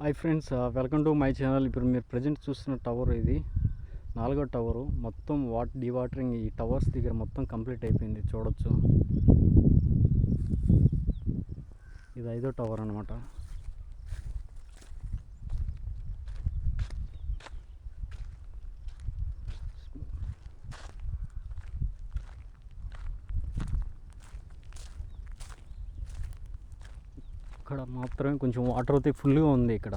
Hi friends welcome to my channel. ఇప్పుడు మీరు present చూస్తున్న టవర్ ఇది. నాలుగో టవరు. మొత్తం వాట్ డివాటరింగ్ ఈ టవర్స్ దగ్గర మొత్తం కంప్లీట్ అయిపోయింది. చూడొచ్చు. ఇది ఐదో టవర్ అనమాట ఇక్కడ మాత్రమే కొంచెం వాటర్ అయితే ఫుల్గా ఉంది ఇక్కడ.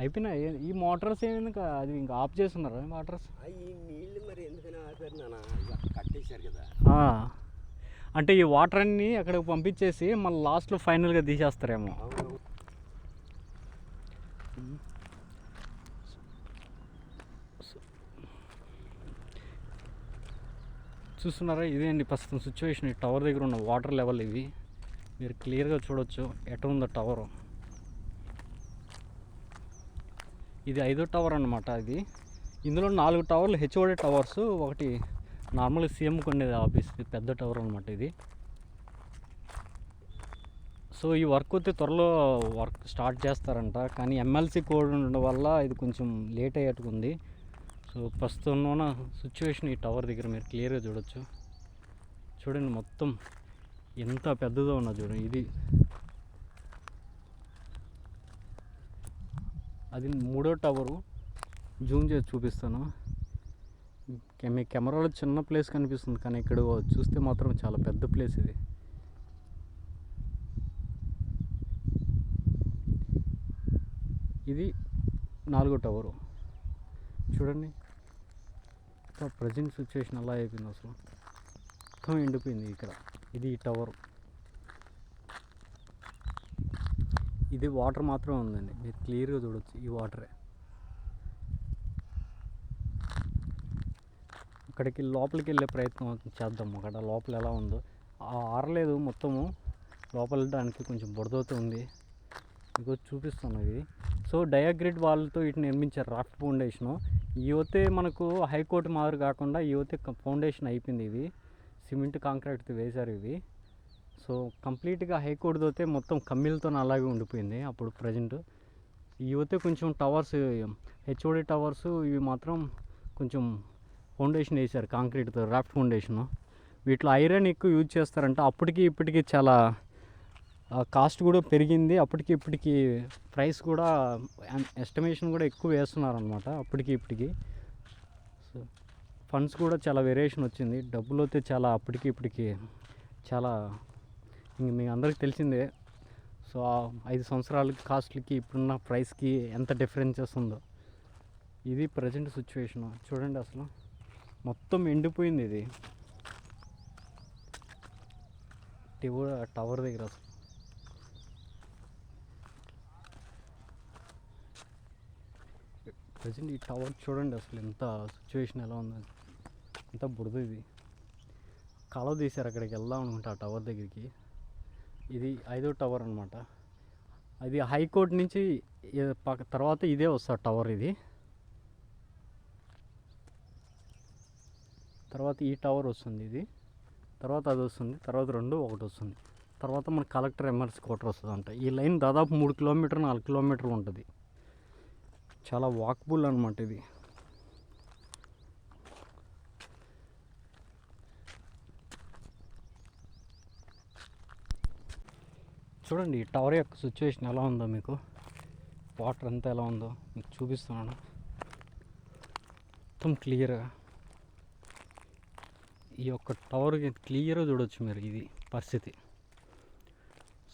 అయిపోయినా ఈ మోటార్స్ ఏమి ఇంకా అది ఇంకా ఆఫ్ చేస్తున్నారా మోటార్స్ మరి కట్టేశారు కదా. అంటే ఈ వాటర్ అన్ని అక్కడికి పంపించేసి మళ్ళీ లాస్ట్లో ఫైనల్గా తీసేస్తారేమో. చూస్తున్నారా? ఇదే అండి ప్రస్తుతం సిచ్యువేషన్ ఈ టవర్ దగ్గర ఉన్న వాటర్ లెవెల్ ఇవి మీరు క్లియర్గా చూడొచ్చు. ఎట ఉందో టవర్ ఇది ఐదో టవర్ అనమాట ఇది. ఇందులో నాలుగు టవర్లు హెచ్ఓడి టవర్స్ ఒకటి నార్మల్ సీఎం ఉండేది ఆఫీస్ ఇది పెద్ద టవర్ అనమాట ఇది. సో ఈ వర్క్ అయితే త్వరలో వర్క్ స్టార్ట్ చేస్తారంట. కానీ ఎమ్మెల్సీ కోడ్ ఉండడం వల్ల ఇది కొంచెం లేట్ అయ్యేట్టుగా ఉంది సో ప్రస్తుతం ఉన్న సిచ్యువేషన్ ఈ టవర్ దగ్గర మీరు క్లియర్గా చూడొచ్చు. చూడండి మొత్తం ఎంత పెద్దదో ఉన్నది చూడండి ఇది. అది మూడో టవరు జూమ్ చేసి చూపిస్తాను. మీ కెమెరాలో చిన్న ప్లేస్ కనిపిస్తుంది కానీ ఇక్కడ చూస్తే మాత్రం చాలా పెద్ద ప్లేస్ ఇది. ఇది నాలుగో టవరు చూడండి. ప్రజెంట్ సిచ్యువేషన్ అలా అయిపోయింది అసలు. మొత్తం ఎండిపోయింది ఇక్కడ. ఇది ఈ టవర్ ఇది వాటర్ మాత్రమే ఉందండి. మీరు క్లియర్గా చూడొచ్చు ఈ వాటరే అక్కడికి లోపలికి వెళ్ళే ప్రయత్నం చేద్దాం. అక్కడ లోపల ఎలా ఉందో. ఆరలేదు మొత్తము. లోపల వెళ్ళడానికి కొంచెం బురదతో ఉంది. ఇంకో చూపిస్తాను ఇది. సో డయాగ్రిడ్ వాళ్ళతో వీటిని నిర్మించారు రాఫ్ట్ ఫౌండేషను. ఈవతే మనకు హైకోర్టు మాదిరి కాకుండా ఇవతే ఫౌండేషన్ అయిపోయింది ఇది. సిమెంట్ కాంక్రీట్ వేశారు ఇవి. సో కంప్లీట్గా హైకోర్టుతో అయితే మొత్తం కమ్మీలతో అలాగే ఉండిపోయింది అప్పుడు ప్రజెంట్. ఇవతే కొంచెం టవర్స్ హెచ్ఓడి టవర్స్ ఇవి మాత్రం కొంచెం ఫౌండేషన్ వేశారు కాంక్రీట్తో రాఫ్ట్ ఫౌండేషన్. వీటిలో ఐరన్ ఎక్కువ యూజ్ చేస్తారంటే. అప్పటికి ఇప్పటికి చాలా కాస్ట్ కూడా పెరిగింది. అప్పటికి ఇప్పటికి ప్రైస్ కూడా ఎస్టిమేషన్ కూడా ఎక్కువ వేస్తున్నారనమాట అప్పటికి ఇప్పటికి. సో ఫండ్స్ కూడా చాలా వేరియేషన్ వచ్చింది. డబ్బులు అయితే చాలా అప్పటికి ఇప్పటికి చాలా ఇంక మీ అందరికి తెలిసిందే. సో ఐదు సంవత్సరాలకి కాస్ట్లకి ఇప్పుడున్న ప్రైస్కి ఎంత డిఫరెన్సెస్ ఉందో ఇది ప్రజెంట్ సిచ్యువేషన్. చూడండి అసలు. మొత్తం ఎండిపోయింది ఇది. టవర్ దగ్గర అసలు. ప్రజెంట్ ఈ టవర్ చూడండి అసలు ఎంత సిచ్యువేషన్ ఎలా ఉందో. ఎంత బుడద ఇది. కాలువ తీశారు అక్కడికి వెళ్దాం అనుకుంటా ఆ టవర్ దగ్గరికి. ఇది ఐదో టవర్ అనమాట అది హైకోర్టు నుంచి పక్క తర్వాత ఇదే వస్తుంది టవర్ ఇది. తర్వాత ఈ టవర్ వస్తుంది ఇది. తర్వాత అది వస్తుంది తర్వాత రెండు ఒకటి వస్తుంది. తర్వాత మన కలెక్టర్ ఎమ్మెల్సీ క్వార్టర్ వస్తుంది అంట ఈ లైన్ దాదాపు మూడు కిలోమీటర్ నాలుగు కిలోమీటర్లు ఉంటుంది. చాలా వాక్బుల్ అనమాట ఇది. చూడండి ఈ టవర్ యొక్క సిచ్యువేషన్ ఎలా ఉందో మీకు. వాటర్ అంతా ఎలా ఉందో మీకు చూపిస్తున్నాను. మొత్తం క్లియర్గా ఈ యొక్క టవర్ క్లియర్గా చూడొచ్చు మీరు ఇది పరిస్థితి.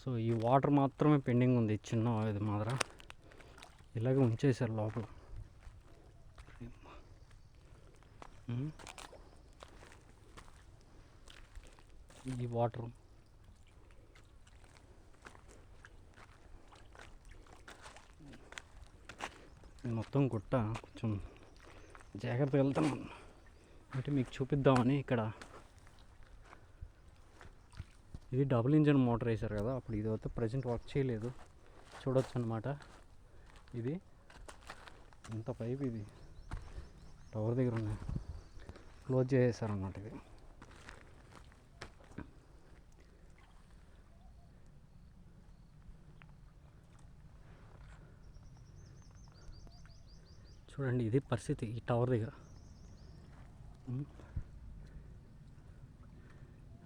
సో ఈ వాటర్ మాత్రమే పెండింగ్ ఉంది చిన్న ఇది మాత్రం. ఇలాగే ఉంచేశారు లోపల. ఈ వాటర్ మొత్తం గుట్ట కొంచెం జాగ్రత్తగా వెళ్తాం అంటే మీకు చూపిద్దామని ఇక్కడ. ఇది డబుల్ ఇంజన్ మోటార్ వేశారు కదా అప్పుడు ఇది అయితే ప్రజెంట్ వర్క్ చేయలేదు. చూడొచ్చు అనమాట ఇది. ఇంత పైప్ ఇది. టవర్ దగ్గర ఉన్నాయి క్లోజ్ చేసేసారు అన్నమాట ఇది. చూడండి ఇది పరిస్థితి ఈ టవర్ దగ్గర.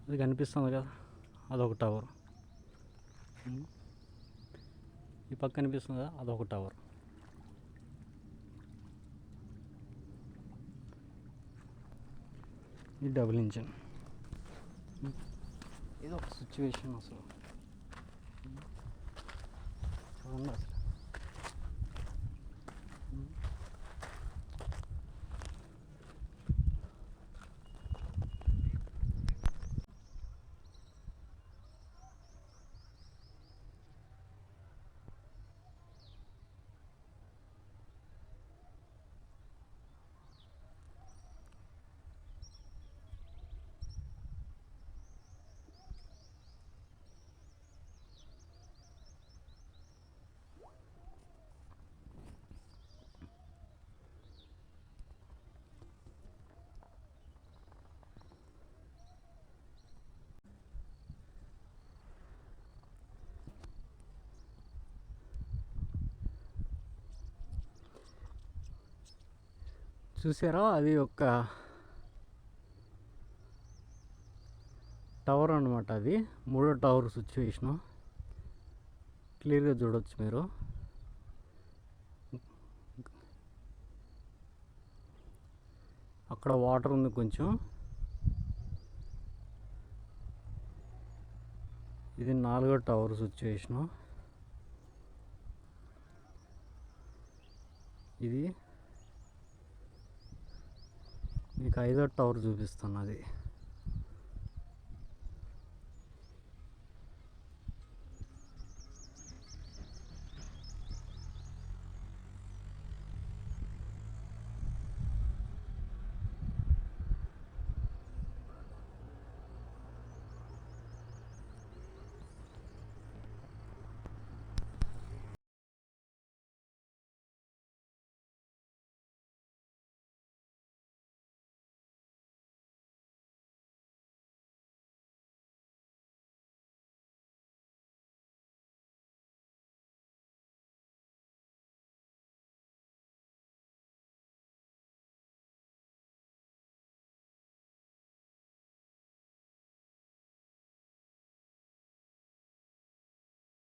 అది కనిపిస్తుంది కదా అదొక టవర్. ఈ పక్క కనిపిస్తుంది కదా అదొక టవర్. ఇది డబుల్ ఇంజిన్. ఇది ఒక సిచ్యువేషన్ అసలు. అసలు. చూసారా? అది ఒక టవర్ అనమాట అది. మూడో టవర్ సిచ్యువేషను. క్లియర్గా చూడవచ్చు మీరు. అక్కడ వాటర్ ఉంది కొంచెం. ఇది నాలుగో టవర్ సిచ్యువేషను. ఇది మీకు ఐదో టవర్ చూపిస్తున్నది.